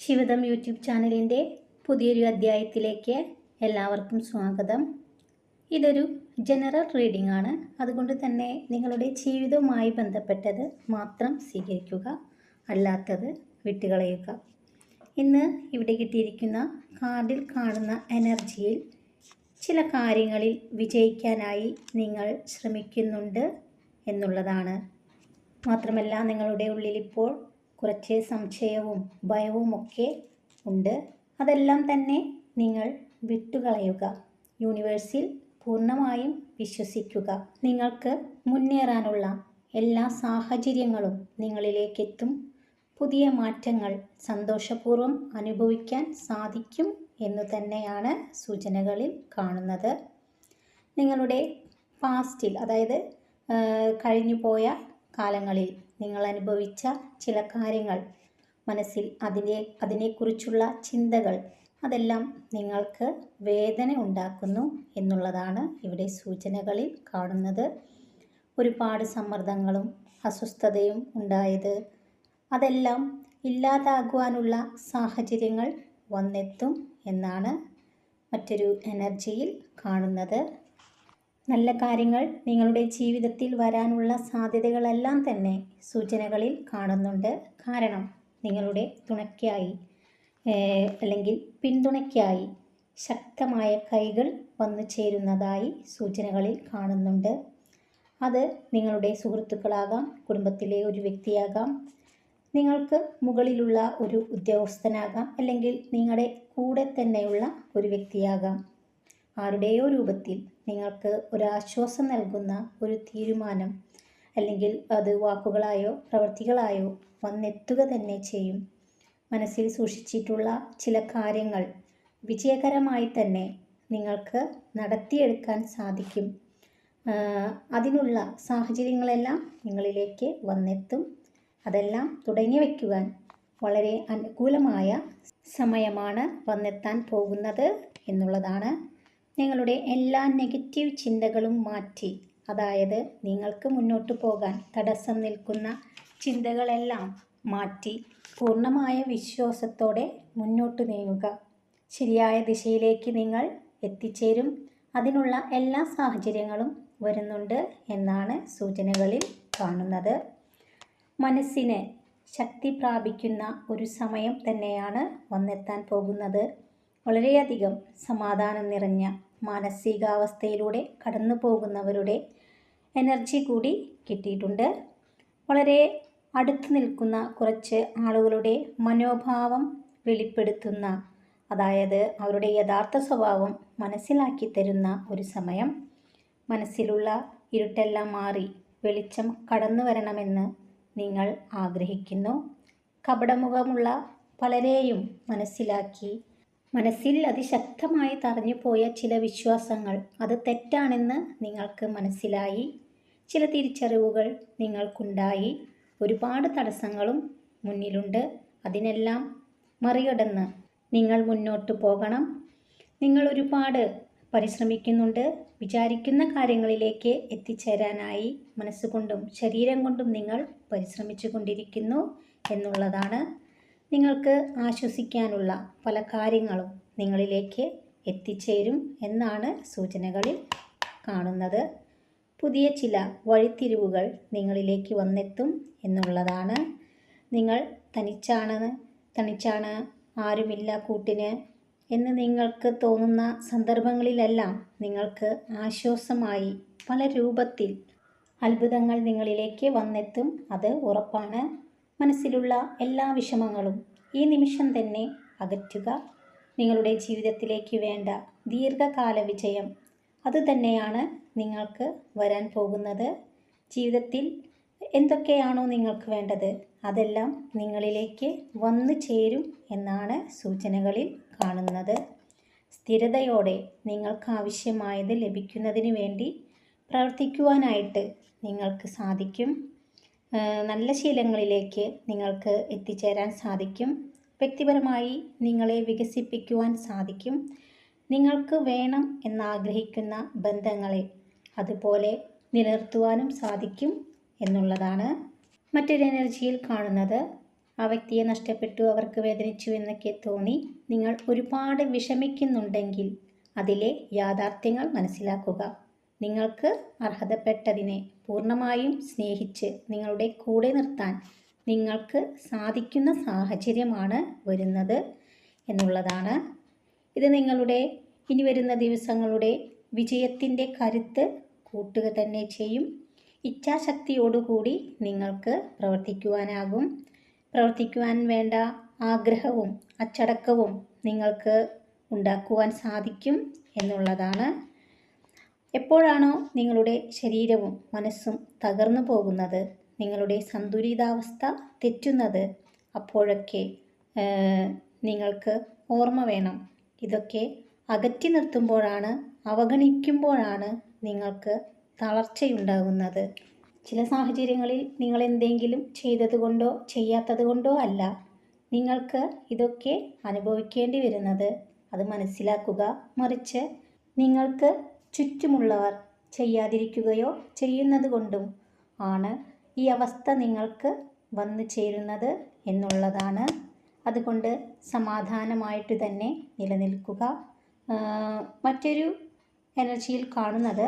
ശിവദം YouTube ചാനലിന്റെ പുതിയൊരു അധ്യായത്തിലേക്ക് എല്ലാവർക്കും സ്വാഗതം. ഇതൊരു ജനറൽ റീഡിംഗ് ആണ്. അതുകൊണ്ട് തന്നെ നിങ്ങളുടെ ജീവിതവുമായി ബന്ധപ്പെട്ടത് മാത്രം സ്വീകരിക്കുക അല്ലാത്തത് വിട്ടുകളയുക. ഇന്ന് ഇവിടെ കിട്ടിയിരിക്കുന്ന കാർഡിൽ കാണുന്ന എനർജിയിൽ ചില കാര്യങ്ങളിൽ വിജയിക്കാനായി നിങ്ങൾ ശ്രമിക്കുന്നുണ്ട് എന്നുള്ളതാണ്. മാത്രമല്ല നിങ്ങളുടെ ഉള്ളിൽ ഇപ്പോൾ കുറച്ച് സംശയവും ഭയവും ഒക്കെ ഉണ്ട്. അതെല്ലാം തന്നെ നിങ്ങൾ വിട്ടുകളയുക. യൂണിവേഴ്സിൽ പൂർണമായും വിശ്വസിക്കുക. നിങ്ങൾക്ക് മുന്നേറാനുള്ള എല്ലാ സാഹചര്യങ്ങളും നിങ്ങളിലേക്കെത്തും. പുതിയ മാറ്റങ്ങൾ സന്തോഷപൂർവം അനുഭവിക്കാൻ സാധിക്കും എന്നു തന്നെയാണ് സൂചനകളിൽ കാണുന്നത്. നിങ്ങളുടെ പാസ്റ്റിൽ അതായത് കഴിഞ്ഞു പോയ കാലങ്ങളിൽ നിങ്ങൾ അനുഭവിച്ച ചില കാര്യങ്ങൾ. മനസ്സിൽ അതിനെ അതിനെക്കുറിച്ചുള്ള ചിന്തകൾ. അതെല്ലാം നിങ്ങൾക്ക് വേദന ഉണ്ടാക്കുന്നു എന്നുള്ളതാണ് ഇവിടെ സൂചനകളിൽ കാണുന്നത്. ഒരുപാട് സമ്മർദ്ദങ്ങളും അസ്വസ്ഥതയും ഉണ്ടായത്. അതെല്ലാം ഇല്ലാതാകുവാനുള്ള സാഹചര്യങ്ങൾ വന്നെത്തും എന്നാണ് മറ്റൊരു എനർജിയിൽ കാണുന്നത്. നല്ല കാര്യങ്ങൾ നിങ്ങളുടെ ജീവിതത്തിൽ വരാനുള്ള സാധ്യതകളെല്ലാം തന്നെ സൂചനകളിൽ കാണുന്നുണ്ട്. കാരണം നിങ്ങളുടെ തുണയ്ക്കായി അല്ലെങ്കിൽ പിന്തുണയ്ക്കായി ശക്തമായ കൈകൾ വന്നു ചേരുന്നതായി സൂചനകളിൽ കാണുന്നുണ്ട്. അത് നിങ്ങളുടെ സുഹൃത്തുക്കളാകാം കുടുംബത്തിലെ ഒരു വ്യക്തിയാകാം നിങ്ങൾക്ക് മുകളിലുള്ള ഒരു ഉദ്യോഗസ്ഥനാകാം അല്ലെങ്കിൽ നിങ്ങളുടെ കൂടെ തന്നെയുള്ള ഒരു വ്യക്തിയാകാം. ആരുടെയോ രൂപത്തിൽ നിങ്ങൾക്ക് ഒരാശ്വാസം നൽകുന്ന ഒരു തീരുമാനം അല്ലെങ്കിൽ അത് വാക്കുകളായോ പ്രവൃത്തികളായോ വന്നെത്തുക തന്നെ ചെയ്യും. മനസ്സിൽ സൂക്ഷിച്ചിട്ടുള്ള ചില കാര്യങ്ങൾ വിജയകരമായി തന്നെ നിങ്ങൾക്ക് നടത്തിയെടുക്കാൻ സാധിക്കും. അതിനുള്ള സാഹചര്യങ്ങളെല്ലാം നിങ്ങളിലേക്ക് വന്നെത്തും. അതെല്ലാം തുടങ്ങി വയ്ക്കുവാൻ വളരെ അനുകൂലമായ സമയമാണ് വന്നെത്താൻ പോകുന്നത് എന്നുള്ളതാണ് നിങ്ങളുടെ എല്ലാ നെഗറ്റീവ് ചിന്തകളും മാറ്റി. അതായത് നിങ്ങൾക്ക് മുന്നോട്ട് പോകാൻ തടസ്സം നിൽക്കുന്ന ചിന്തകളെല്ലാം മാറ്റി പൂർണമായ വിശ്വാസത്തോടെ മുന്നോട്ട് നീങ്ങുക. ശരിയായ ദിശയിലേക്ക് നിങ്ങൾ എത്തിച്ചേരും. അതിനുള്ള എല്ലാ സാഹചര്യങ്ങളും വരുന്നുണ്ട് എന്നാണ് സൂചനകളിൽ കാണുന്നത്. മനസ്സിന് ശക്തി പ്രാപിക്കുന്ന ഒരു സമയം തന്നെയാണ് വന്നെത്താൻ പോകുന്നത്. വളരെയധികം സമാധാനം നിറഞ്ഞ മാനസികാവസ്ഥയിലൂടെ കടന്നു പോകുന്നവരുടെ എനർജി കൂടി കിട്ടിയിട്ടുണ്ട്. വളരെ അടുത്ത് നിൽക്കുന്ന കുറച്ച് ആളുകളുടെ മനോഭാവം വെളിപ്പെടുത്തുന്ന അതായത് അവരുടെ യഥാർത്ഥ സ്വഭാവം മനസ്സിലാക്കി തരുന്ന ഒരു സമയം. മനസ്സിലുള്ള ഇരുട്ടെല്ലാം മാറി വെളിച്ചം കടന്നു വരണമെന്ന് നിങ്ങൾ ആഗ്രഹിക്കുന്നു. കപടമുഖമുള്ള പലരെയും മനസ്സിലാക്കി മനസ്സിൽ അതിശക്തമായി തറഞ്ഞു പോയ ചില വിശ്വാസങ്ങൾ. അത് തെറ്റാണെന്ന് നിങ്ങൾക്ക് മനസ്സിലായി. ചില തിരിച്ചറിവുകൾ നിങ്ങൾക്കുണ്ടായി. ഒരുപാട് തടസ്സങ്ങളും മുന്നിലുണ്ട്. അതിനെല്ലാം മറികടന്ന് നിങ്ങൾ മുന്നോട്ട് പോകണം. നിങ്ങൾ ഒരുപാട് പരിശ്രമിക്കുന്നുണ്ട്. വിചാരിക്കുന്ന കാര്യങ്ങളിലേക്ക് എത്തിച്ചേരാനായി മനസ്സുകൊണ്ടും ശരീരം കൊണ്ടും നിങ്ങൾ പരിശ്രമിച്ചു കൊണ്ടിരിക്കുന്നു എന്നുള്ളതാണ് നിങ്ങൾക്ക് ആശ്വസിക്കാനുള്ള പല കാര്യങ്ങളും നിങ്ങളിലേക്ക് എത്തിച്ചേരും എന്നാണ് സൂചനകളിൽ കാണുന്നത്. പുതിയ ചില വഴിത്തിരിവുകൾ നിങ്ങളിലേക്ക് വന്നെത്തും എന്നുള്ളതാണ്. നിങ്ങൾ തനിച്ചാണ് തനിച്ചാണ് ആരുമില്ല കൂട്ടിന് എന്ന് നിങ്ങൾക്ക് തോന്നുന്ന സന്ദർഭങ്ങളിലെല്ലാം നിങ്ങൾക്ക് ആശ്വാസമായി പല രൂപത്തിൽ അത്ഭുതങ്ങൾ നിങ്ങളിലേക്ക് വന്നെത്തും. അത് ഉറപ്പാണ്. മനസ്സിലുള്ള എല്ലാ വിഷമങ്ങളും ഈ നിമിഷം തന്നെ അകറ്റുക. നിങ്ങളുടെ ജീവിതത്തിലേക്ക് വേണ്ട ദീർഘകാല വിജയം അതുതന്നെയാണ് നിങ്ങൾക്ക് വരാൻ പോകുന്നത്. ജീവിതത്തിൽ എന്തൊക്കെയാണോ നിങ്ങൾക്ക് വേണ്ടത് അതെല്ലാം നിങ്ങളിലേക്ക് വന്നു ചേരും എന്നാണ് സൂചനകളിൽ കാണുന്നത്. സ്ഥിരതയോടെ നിങ്ങൾക്ക് ആവശ്യമായത് ലഭിക്കുന്നതിന് വേണ്ടി പ്രവർത്തിക്കുവാനായിട്ട് നിങ്ങൾക്ക് സാധിക്കും. നല്ല ശീലങ്ങളിലേക്ക് നിങ്ങൾക്ക് എത്തിച്ചേരാൻ സാധിക്കും. വ്യക്തിപരമായി നിങ്ങളെ വികസിപ്പിക്കുവാൻ സാധിക്കും. നിങ്ങൾക്ക് വേണം എന്നാഗ്രഹിക്കുന്ന ബന്ധങ്ങളെ അതുപോലെ നിലനിർത്തുവാനും സാധിക്കും എന്നുള്ളതാണ്. മറ്റൊരു എനർജിയിൽ കാണുന്നത് ആ വ്യക്തിയെ നഷ്ടപ്പെട്ടു അവർക്ക് വേദനിച്ചു എന്നൊക്കെ തോന്നി നിങ്ങൾ ഒരുപാട് വിഷമിക്കുന്നുണ്ടെങ്കിൽ അതിലെ യാഥാർത്ഥ്യങ്ങൾ മനസ്സിലാക്കുക. നിങ്ങൾക്ക് അർഹതപ്പെട്ടതിനെ പൂർണമായും സ്നേഹിച്ച് നിങ്ങളുടെ കൂടെ നിർത്താൻ നിങ്ങൾക്ക് സാധിക്കുന്ന സാഹചര്യമാണ് വരുന്നത് എന്നുള്ളതാണ്. ഇത് നിങ്ങളുടെ ഇനി വരുന്ന ദിവസങ്ങളുടെ വിജയത്തിന്റെ കരുത്ത് കൂട്ടുക തന്നെ ചെയ്യും. ഇച്ഛാശക്തിയോടുകൂടി നിങ്ങൾക്ക് പ്രവർത്തിക്കുവാനാകും. പ്രവർത്തിക്കുവാൻ വേണ്ട ആഗ്രഹവും അച്ചടക്കവും നിങ്ങൾക്ക് ഉണ്ടാക്കുവാൻ സാധിക്കും എന്നുള്ളതാണ്. എപ്പോഴാണോ നിങ്ങളുടെ ശരീരവും മനസ്സും തകർന്നു പോകുന്നത് നിങ്ങളുടെ സന്തുലിതാവസ്ഥ തെറ്റുന്നത് അപ്പോഴൊക്കെ നിങ്ങൾക്ക് ഓർമ്മ വേണം. ഇതൊക്കെ അകറ്റി നിർത്തുമ്പോഴാണ് അവഗണിക്കുമ്പോഴാണ് നിങ്ങൾക്ക് തളർച്ചയുണ്ടാകുന്നത്. ചില സാഹചര്യങ്ങളിൽ നിങ്ങൾ എന്തെങ്കിലും ചെയ്തതുകൊണ്ടോ ചെയ്യാത്തത് കൊണ്ടോ അല്ല നിങ്ങൾക്ക് ഇതൊക്കെ അനുഭവിക്കേണ്ടി വരുന്നത്. അത് മനസ്സിലാക്കുക മറിച്ച് നിങ്ങൾക്ക് ചുറ്റുമുള്ളവർ ചെയ്യാതിരിക്കുകയോ ചെയ്യുന്നത് കൊണ്ടും ആണ് ഈ അവസ്ഥ നിങ്ങൾക്ക് വന്നു ചേരുന്നത് എന്നുള്ളതാണ്. അതുകൊണ്ട് സമാധാനമായിട്ട് തന്നെ നിലനിൽക്കുക. മറ്റൊരു എനർജിയിൽ കാണുന്നത്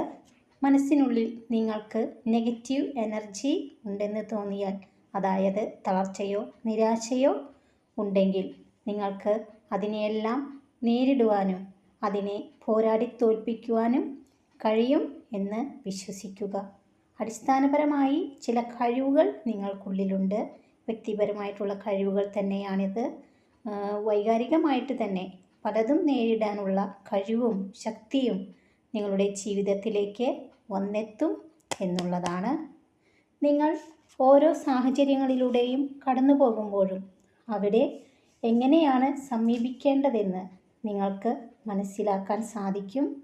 മനസ്സിനുള്ളിൽ നിങ്ങൾക്ക് നെഗറ്റീവ് എനർജി ഉണ്ടെന്ന് തോന്നിയാൽ അതായത് തളർച്ചയോ നിരാശയോ ഉണ്ടെങ്കിൽ നിങ്ങൾക്ക് അതിനെയെല്ലാം നേരിടുവാനും അതിനെ പോരാടി തോൽപ്പിക്കുവാനും കഴിയും എന്ന് വിശ്വസിക്കുക. അടിസ്ഥാനപരമായി ചില കഴിവുകൾ നിങ്ങൾക്കുള്ളിലുണ്ട്. വ്യക്തിപരമായിട്ടുള്ള കഴിവുകൾ തന്നെയാണിത്. വൈകാരികമായിട്ട് തന്നെ പലതും നേരിടാനുള്ള കഴിവും ശക്തിയും നിങ്ങളുടെ ജീവിതത്തിലേക്ക് വന്നെത്തും എന്നുള്ളതാണ്. നിങ്ങൾ ഓരോ സാഹചര്യങ്ങളിലൂടെയും കടന്നു പോകുമ്പോഴും അവിടെ എങ്ങനെയാണ് സമീപിക്കേണ്ടതെന്ന് നിങ്ങൾക്ക് മനസ്സിലാക്കാൻ സാധിക്കും.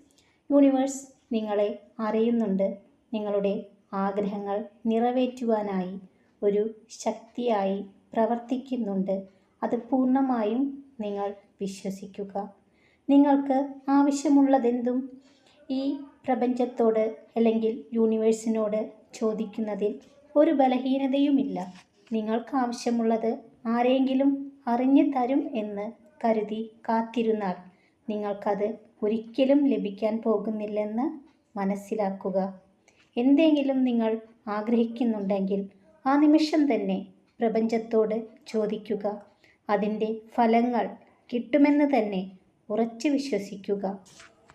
യൂണിവേഴ്സ് നിങ്ങളെ അറിയുന്നുണ്ട്. നിങ്ങളുടെ ആഗ്രഹങ്ങൾ നിറവേറ്റുവാനായി ഒരു ശക്തിയായി പ്രവർത്തിക്കുന്നുണ്ട്. അത് പൂർണമായും നിങ്ങൾ വിശ്വസിക്കുക. നിങ്ങൾക്ക് ആവശ്യമുള്ളതെന്തും ഈ പ്രപഞ്ചത്തോട് അല്ലെങ്കിൽ യൂണിവേഴ്സിനോട് ചോദിക്കുന്നതിൽ ഒരു ബലഹീനതയുമില്ല. നിങ്ങൾക്ക് ആവശ്യമുള്ളത് ആരെങ്കിലും അറിഞ്ഞു തരും എന്ന് കരുതി കാത്തിരുന്നാൽ നിങ്ങൾക്കത് ഒരിക്കലും ലഭിക്കാൻ പോകുന്നില്ലെന്ന് മനസ്സിലാക്കുക. എന്തെങ്കിലും നിങ്ങൾ ആഗ്രഹിക്കുന്നുണ്ടെങ്കിൽ ആ നിമിഷം തന്നെ പ്രപഞ്ചത്തോട് ചോദിക്കുക. അതിന്റെ ഫലങ്ങൾ കിട്ടുമെന്ന് തന്നെ ഉറച്ചു വിശ്വസിക്കുക.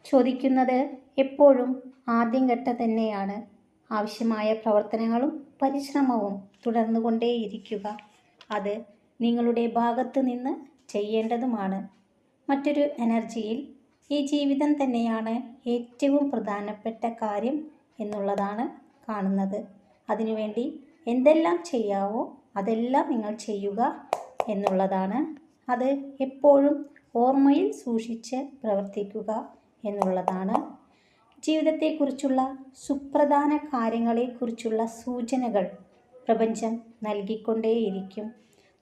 ചോദിക്കുന്നത് എപ്പോഴും ആദ്യം ഘട്ട തന്നെയാണ്. ആവശ്യമായ പ്രവർത്തനങ്ങളും പരിശ്രമവും തുടർന്നുകൊണ്ടേയിരിക്കുക. അത് നിങ്ങളുടെ ഭാഗത്ത് നിന്ന് ചെയ്യേണ്ടതുമാണ്. മറ്റൊരു എനർജിയിൽ ഈ ജീവിതം തന്നെയാണ് ഏറ്റവും പ്രധാനപ്പെട്ട കാര്യം എന്നുള്ളതാണ് കാണുന്നത്. അതിനുവേണ്ടി എന്തെല്ലാം ചെയ്യാവോ അതെല്ലാം നിങ്ങൾ ചെയ്യുക എന്നുള്ളതാണ്. അത് എപ്പോഴും ഓർമ്മയിൽ സൂക്ഷിച്ച് പ്രവർത്തിക്കുക എന്നുള്ളതാണ്. ജീവിതത്തെക്കുറിച്ചുള്ള സുപ്രധാന കാര്യങ്ങളെക്കുറിച്ചുള്ള സൂചനകൾ പ്രപഞ്ചം നൽകിക്കൊണ്ടേയിരിക്കും.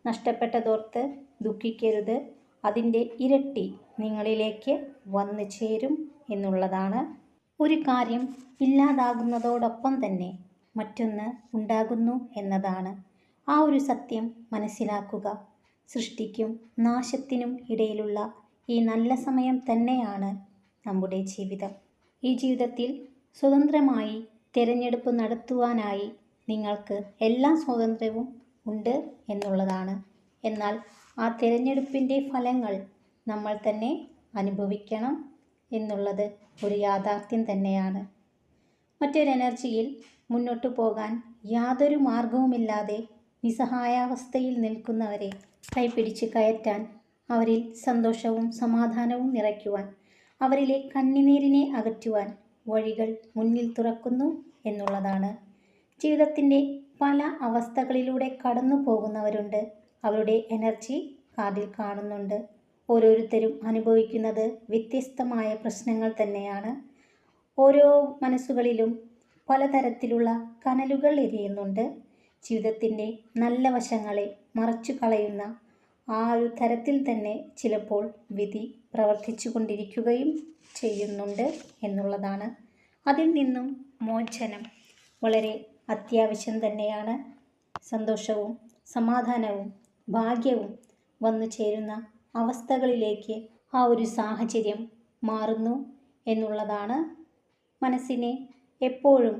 നഷ്ടപ്പെട്ടതോർത്ത് ദുഃഖിക്കരുത്. അതിന്റെ ഇരട്ടി നിങ്ങളിലേക്ക് വന്നു ചേരും എന്നുള്ളതാണ് ഒരു കാര്യം ഇല്ലാതാകുന്നതോടൊപ്പം തന്നെ മറ്റൊന്ന് ഉണ്ടാകുന്നു എന്നതാണ്. ആ ഒരു സത്യം മനസ്സിലാക്കുക. സൃഷ്ടിക്കും നാശത്തിനും ഇടയിലുള്ള ഈ നല്ല സമയം തന്നെയാണ് നമ്മുടെ ജീവിതം. ഈ ജീവിതത്തിൽ സ്വതന്ത്രമായി തിരഞ്ഞെടുപ്പ് നടത്തുവാനായി നിങ്ങൾക്ക് എല്ലാ സ്വാതന്ത്ര്യവും ഉണ്ട് എന്നുള്ളതാണ്. എന്നാൽ ആ തിരഞ്ഞെടുപ്പിന്റെ ഫലങ്ങൾ നമ്മൾ തന്നെ അനുഭവിക്കണം എന്നുള്ളത് ഒരു യാഥാർത്ഥ്യം തന്നെയാണ്. മറ്റൊരു എനർജിയിൽ മുന്നോട്ടു പോകാൻ യാതൊരു മാർഗവുമില്ലാതെ നിസ്സഹായാവസ്ഥയിൽ നിൽക്കുന്നവരെ കൈപിടിച്ച് കയറ്റാൻ അവരിൽ സന്തോഷവും സമാധാനവും നിറയ്ക്കുവാൻ അവരിലെ കണ്ണിനീരിനെ അകറ്റുവാൻ വഴികൾ മുന്നിൽ തുറക്കുന്നു എന്നുള്ളതാണ്. ജീവിതത്തിന്റെ പല അവസ്ഥകളിലൂടെ കടന്നു പോകുന്നവരുണ്ട് അവരുടെ എനർജി കാർഡിൽ കാണുന്നുണ്ട്. ഓരോരുത്തരും അനുഭവിക്കുന്നത് വ്യത്യസ്തമായ പ്രശ്നങ്ങൾ തന്നെയാണ്. ഓരോ മനസ്സുകളിലും പലതരത്തിലുള്ള കനലുകൾ എരിയുന്നുണ്ട്. ജീവിതത്തിന്റെ നല്ല വശങ്ങളെ മറച്ചു കളയുന്ന ആ ഒരു തരത്തിൽ തന്നെ ചിലപ്പോൾ വിധി പ്രവർത്തിച്ചു കൊണ്ടിരിക്കുകയും ചെയ്യുന്നുണ്ട് എന്നുള്ളതാണ്. അതിൽ നിന്നും മോചനം വളരെ അത്യാവശ്യം തന്നെയാണ്. സന്തോഷവും സമാധാനവും ഭാഗ്യവും വന്നു ചേരുന്ന അവസ്ഥകളിലേക്ക് ആ ഒരു സാഹചര്യം മാറുന്നു എന്നുള്ളതാണ് മനസ്സിനെ എപ്പോഴും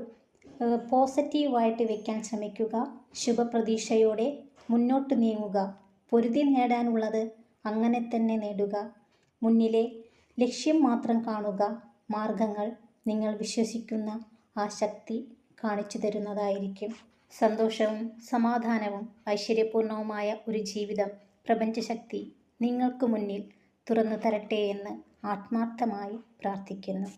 പോസിറ്റീവായിട്ട് വയ്ക്കാൻ ശ്രമിക്കുക ശുഭപ്രതീക്ഷയോടെ മുന്നോട്ട് നീങ്ങുക പൊരുതി നേടാനുള്ളത് അങ്ങനെ തന്നെ നേടുക മുന്നിലെ ലക്ഷ്യം മാത്രം കാണുക മാർഗങ്ങൾ നിങ്ങൾ വിശ്വസിക്കുന്ന ആ ശക്തി കാണിച്ചു തരുന്നതായിരിക്കും. സന്തോഷവും സമാധാനവും ഐശ്വര്യപൂർണവുമായ ഒരു ജീവിതം പ്രപഞ്ചശക്തി നിങ്ങൾക്ക് മുന്നിൽ തുറന്നു തരട്ടെ എന്ന് ആത്മാർത്ഥമായി പ്രാർത്ഥിക്കുന്നു.